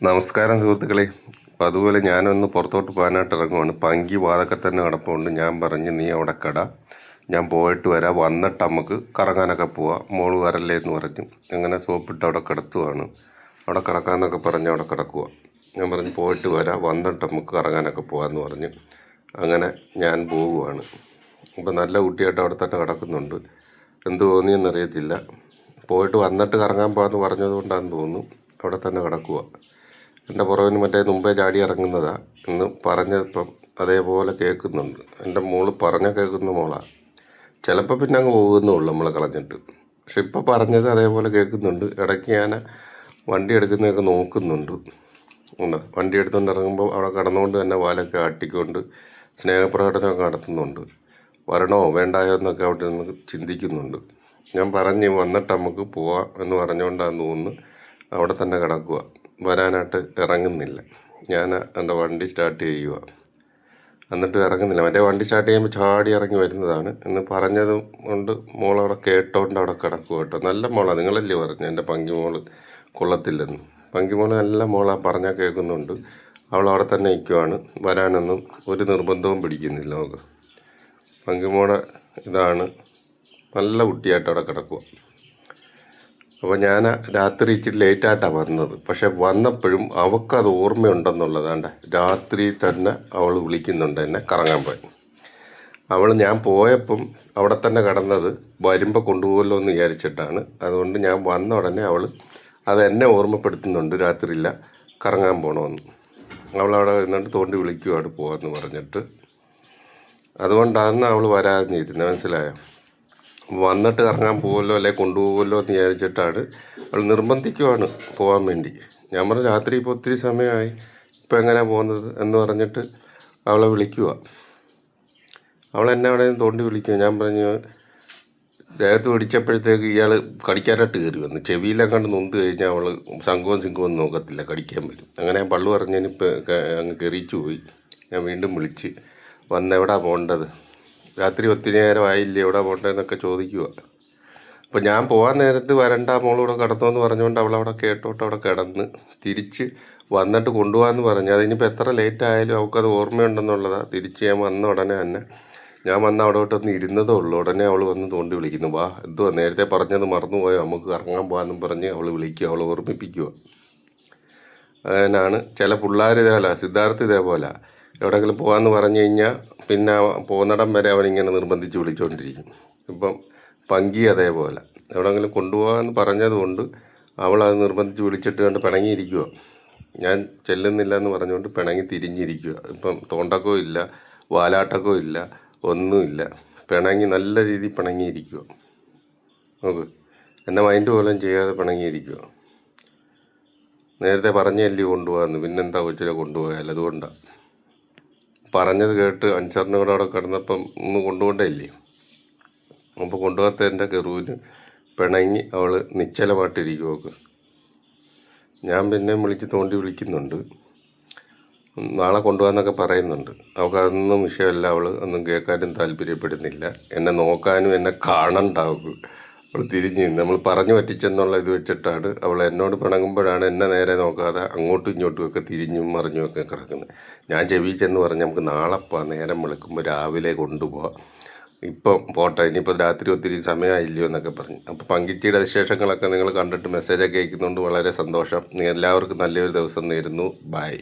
നമസ്കാരം സുഹൃത്തുക്കളെ. അപ്പം അതുപോലെ ഞാനൊന്ന് പുറത്തോട്ട് പോകാനായിട്ട് ഇറങ്ങുവാണ്. പങ്കി വാതൊക്കെ തന്നെ കിടപ്പുണ്ട് ഞാൻ പറഞ്ഞ് നീ അവിടെ കട. ഞാൻ പോയിട്ട് വരാം. വന്നിട്ട് നമുക്ക് കറങ്ങാനൊക്കെ പോവാം. മോൾ വരല്ലേ എന്ന് പറഞ്ഞു. അങ്ങനെ സോപ്പിട്ട് അവിടെ കിടത്തുവാണ്. അവിടെ കിടക്കാമെന്നൊക്കെ പറഞ്ഞ് അവിടെ കിടക്കുക ഞാൻ പറഞ്ഞു പോയിട്ട് വരാം. വന്നിട്ട് നമുക്ക് കറങ്ങാനൊക്കെ പോകാമെന്ന് പറഞ്ഞു. അങ്ങനെ ഞാൻ പോവുകയാണ് അപ്പം നല്ല കുട്ടിയായിട്ട് അവിടെ തന്നെ കിടക്കുന്നുണ്ട്. എന്ത് തോന്നിയെന്നറിയത്തില്ല പോയിട്ട് വന്നിട്ട് കറങ്ങാൻ പോകാമെന്ന് പറഞ്ഞതുകൊണ്ടാണെന്ന് തോന്നുന്നു. അവിടെ തന്നെ കിടക്കുക എന്റെ പുറകിന് മറ്റേ മുമ്പേ ചാടി ഇറങ്ങുന്നതാ. എന്ന് പറഞ്ഞപ്പം അതേപോലെ കേൾക്കുന്നുണ്ട്. എന്റെ മോൾ പറഞ്ഞ കേൾക്കുന്ന മോളാണ് ചിലപ്പോൾ പിന്നെ അങ്ങ് പോകുന്നുള്ളൂ നമ്മളെ കളഞ്ഞിട്ട്. പക്ഷെ ഇപ്പം പറഞ്ഞത് അതേപോലെ കേൾക്കുന്നുണ്ട്. ഇടയ്ക്ക് ഞാൻ വണ്ടി എടുക്കുന്നതൊക്കെ നോക്കുന്നുണ്ട്. ഉണ്ട് വണ്ടി എടുത്തുകൊണ്ട് ഇറങ്ങുമ്പോൾ അവിടെ കടന്നുകൊണ്ട് തന്നെ വാലൊക്കെ ആട്ടിക്കൊണ്ട് സ്നേഹപ്രകടനമൊക്കെ നടത്തുന്നുണ്ട്. വരണോ വേണ്ടായോ എന്നൊക്കെ അവിടെ നിന്ന് ചിന്തിക്കുന്നുണ്ട്. ഞാൻ പറഞ്ഞ് വന്നിട്ട് നമുക്ക് പോവാം എന്ന് പറഞ്ഞുകൊണ്ടാണ് തോന്നുന്നു അവിടെ തന്നെ കിടക്കുക വരാനായിട്ട് ഇറങ്ങുന്നില്ല. ഞാൻ എന്റെ വണ്ടി സ്റ്റാർട്ട് ചെയ്യുക എന്നിട്ട് ഇറങ്ങുന്നില്ല. മറ്റേ വണ്ടി സ്റ്റാർട്ട് ചെയ്യുമ്പോൾ ചാടി ഇറങ്ങി വരുന്നതാണ്. എന്ന് പറഞ്ഞത് കൊണ്ട് മോളവിടെ കേട്ടോണ്ട് അവിടെ കിടക്കുക കേട്ടോ. നല്ല മോളാണ് നിങ്ങളല്ലേ പറഞ്ഞു? എന്റെ പങ്കി മോൾ കൊള്ളത്തില്ലെന്ന്. പങ്കി മോൾ നല്ല മോളാണ് പറഞ്ഞാൽ കേൾക്കുന്നുണ്ട്. അവൾ അവിടെ തന്നെ നിൽക്കുവാണ് വരാനൊന്നും ഒരു നിർബന്ധവും പിടിക്കുന്നില്ല നമുക്ക് പങ്കിമോടെ ഇതാണ്. നല്ല കുട്ടിയായിട്ട് അവിടെ കിടക്കുക അപ്പോൾ ഞാൻ രാത്രി ഇച്ചിരി ലേറ്റായിട്ടാണ് വന്നത്. പക്ഷെ വന്നപ്പോഴും അവൾക്കത് ഓർമ്മയുണ്ടെന്നുള്ളതാണ്ട്. രാത്രി തന്നെ അവൾ വിളിക്കുന്നുണ്ട് എന്നെ കറങ്ങാൻ പോയി. അവൾ ഞാൻ പോയപ്പം അവിടെ തന്നെ കിടന്നത് വരുമ്പോൾ കൊണ്ടുപോകല്ലോ എന്ന് വിചാരിച്ചിട്ടാണ്. അതുകൊണ്ട് ഞാൻ വന്ന ഉടനെ അവൾ അത് എന്നെ ഓർമ്മപ്പെടുത്തുന്നുണ്ട് രാത്രിയില്ല കറങ്ങാൻ പോകണമെന്ന് അവൾ അവിടെ നിന്നിട്ട് തോണ്ടി വിളിക്കുവാണ് പോകാമെന്ന് പറഞ്ഞിട്ട്. അതുകൊണ്ടാണ് അവൾ വരാതിരുന്നത്. മനസ്സിലായോ? വന്നിട്ട് ഇറങ്ങാൻ പോകുമല്ലോ അല്ലെ കൊണ്ടുപോകുമല്ലോ എന്ന് വിചാരിച്ചിട്ടാണ് അവൾ നിർബന്ധിക്കുവാണ് പോകാൻ വേണ്ടി. ഞാൻ പറഞ്ഞു രാത്രി ഇപ്പോൾ ഒത്തിരി സമയമായി. ഇപ്പം എങ്ങനെയാണ് പോകുന്നത്? എന്ന് പറഞ്ഞിട്ട് അവളെ വിളിക്കുക അവൾ എന്നെ അവിടെ നിന്ന് തോണ്ടി വിളിക്കുക ഞാൻ പറഞ്ഞു ദേഹത്ത് പിടിച്ചപ്പോഴത്തേക്ക് ഇയാൾ കടിക്കാനായിട്ട് കയറി വന്നു. ചെവിയിലെങ്ങാണ്ട് നൊന്ത് കഴിഞ്ഞാൽ അവൾ സംഘവും സിംഗവും നോക്കത്തില്ല. കടിക്കാൻ വരും. അങ്ങനെ പള്ളു പറഞ്ഞതിന് ഇപ്പം അങ്ങ് കയറിച്ചു പോയി. ഞാൻ വീണ്ടും വിളിച്ച് വന്നെവിടാ പോകേണ്ടത് രാത്രി ഒത്തിരി നേരം ആയില്ലേ എവിടെ പോകേണ്ടതെന്നൊക്കെ ചോദിക്കുക. അപ്പോൾ ഞാൻ പോകാൻ നേരത്ത് വരണ്ട മോളൂടെ കിടന്നോന്ന് പറഞ്ഞുകൊണ്ട് അവളവിടെ കേട്ടോട്ട് അവിടെ കിടന്ന് തിരിച്ച് വന്നിട്ട് കൊണ്ടുപോകാമെന്ന് പറഞ്ഞു. അതിനിപ്പോൾ എത്ര ലേറ്റ് ആയാലും അവൾക്കത് ഓർമ്മയുണ്ടെന്നുള്ളതാണ് തിരിച്ച് ഞാൻ വന്ന ഉടനെ തന്നെ ഞാൻ വന്ന അവിടെ ഒന്ന് ഇരുന്നതേ ഉള്ളൂ. ഉടനെ അവൾ വന്ന് തോണ്ടി വിളിക്കുന്നു. വാ എന്തുവാ? നേരത്തെ പറഞ്ഞത് മറന്നുപോയോ? നമുക്ക് ഇറങ്ങാൻ പോകാമെന്നും പറഞ്ഞ് അവൾ വിളിക്കുക അവൾ ഓർമ്മിപ്പിക്കുക. അങ്ങനെയാണ് ചില പിള്ളേർ ഇതേപോലെ സിദ്ധാർത്ഥ് ഇതേപോലെ. എവിടെയെങ്കിലും പോകാമെന്ന് പറഞ്ഞു കഴിഞ്ഞാൽ പിന്നെ പോകുന്നിടം വരെ അവനിങ്ങനെ നിർബന്ധിച്ച് വിളിച്ചുകൊണ്ടിരിക്കും ഇപ്പം പങ്കി അതേപോലെ. എവിടെയെങ്കിലും കൊണ്ടുപോകാമെന്ന് പറഞ്ഞതുകൊണ്ട് അവൾ അത് നിർബന്ധിച്ച് വിളിച്ചിട്ട് കണ്ട് പിണങ്ങിയിരിക്കുക ഞാൻ ചെല്ലുന്നില്ല എന്ന് പറഞ്ഞുകൊണ്ട് പിണങ്ങി തിരിഞ്ഞിരിക്കുക ഇപ്പം തോണ്ടക്കോ ഇല്ല വാലാട്ടക്കോ ഇല്ല ഒന്നുമില്ല പിണങ്ങി നല്ല രീതിയിൽ പിണങ്ങിയിരിക്കുക നോക്ക് എന്നെ മൈൻഡ് പോലും ചെയ്യാതെ പിണങ്ങിയിരിക്കുക നേരത്തെ പറഞ്ഞല്ലേ കൊണ്ടുപോകാമെന്ന് പിന്നെന്താ കൊച്ചിനെ കൊണ്ടുപോയാൽ അതുകൊണ്ടാണ് പറഞ്ഞത് കേട്ട് അൻസറിന്റെ കൂടെ അവിടെ കിടന്നപ്പം ഒന്ന് കൊണ്ടുപോകണ്ടേ ഇല്ലേ? അപ്പോൾ കൊണ്ടുപോകാത്തതിന്റെ കെറുവിന് പിണങ്ങി അവൾ നിശ്ചലമായിട്ടിരിക്കും അവൾക്ക് ഞാൻ പിന്നെ വിളിച്ച് തോണ്ടി വിളിക്കുന്നുണ്ട്. നാളെ കൊണ്ടുപോകാന്നൊക്കെ പറയുന്നുണ്ട്. അവൾക്ക് അതൊന്നും വിഷയമല്ല. അവൾ ഒന്നും കേൾക്കാനും താല്പര്യപ്പെടുന്നില്ല. എന്നെ നോക്കാനും എന്നെ കാണണ്ട അവൾ തിരിഞ്ഞ് നമ്മൾ പറഞ്ഞു പറ്റിച്ചെന്നുള്ള ഇത് വെച്ചിട്ടാണ് അവൾ എന്നോട് പിണങ്ങുമ്പോഴാണ് എന്നെ നേരെ നോക്കാതെ അങ്ങോട്ടും ഇങ്ങോട്ടും ഒക്കെ തിരിഞ്ഞും മറിഞ്ഞും ഒക്കെ കിടക്കുന്നത്. ഞാൻ ചെവി ചെന്ന് പറഞ്ഞ് നമുക്ക് നാളെ പോവാം. നേരം വിളിക്കുമ്പോൾ രാവിലെ കൊണ്ടുപോവാം. ഇപ്പം പോട്ടെ ഇനിയിപ്പോൾ രാത്രി ഒത്തിരി സമയമായില്ലയോ എന്നൊക്കെ പറഞ്ഞു. അപ്പോൾ പങ്കിച്ചിയുടെ വിശേഷങ്ങളൊക്കെ നിങ്ങൾ കണ്ടിട്ട് മെസ്സേജൊക്കെ അയക്കുന്നതുകൊണ്ട് വളരെ സന്തോഷം. എല്ലാവർക്കും നല്ലൊരു ദിവസം നേരുന്നു. ബൈ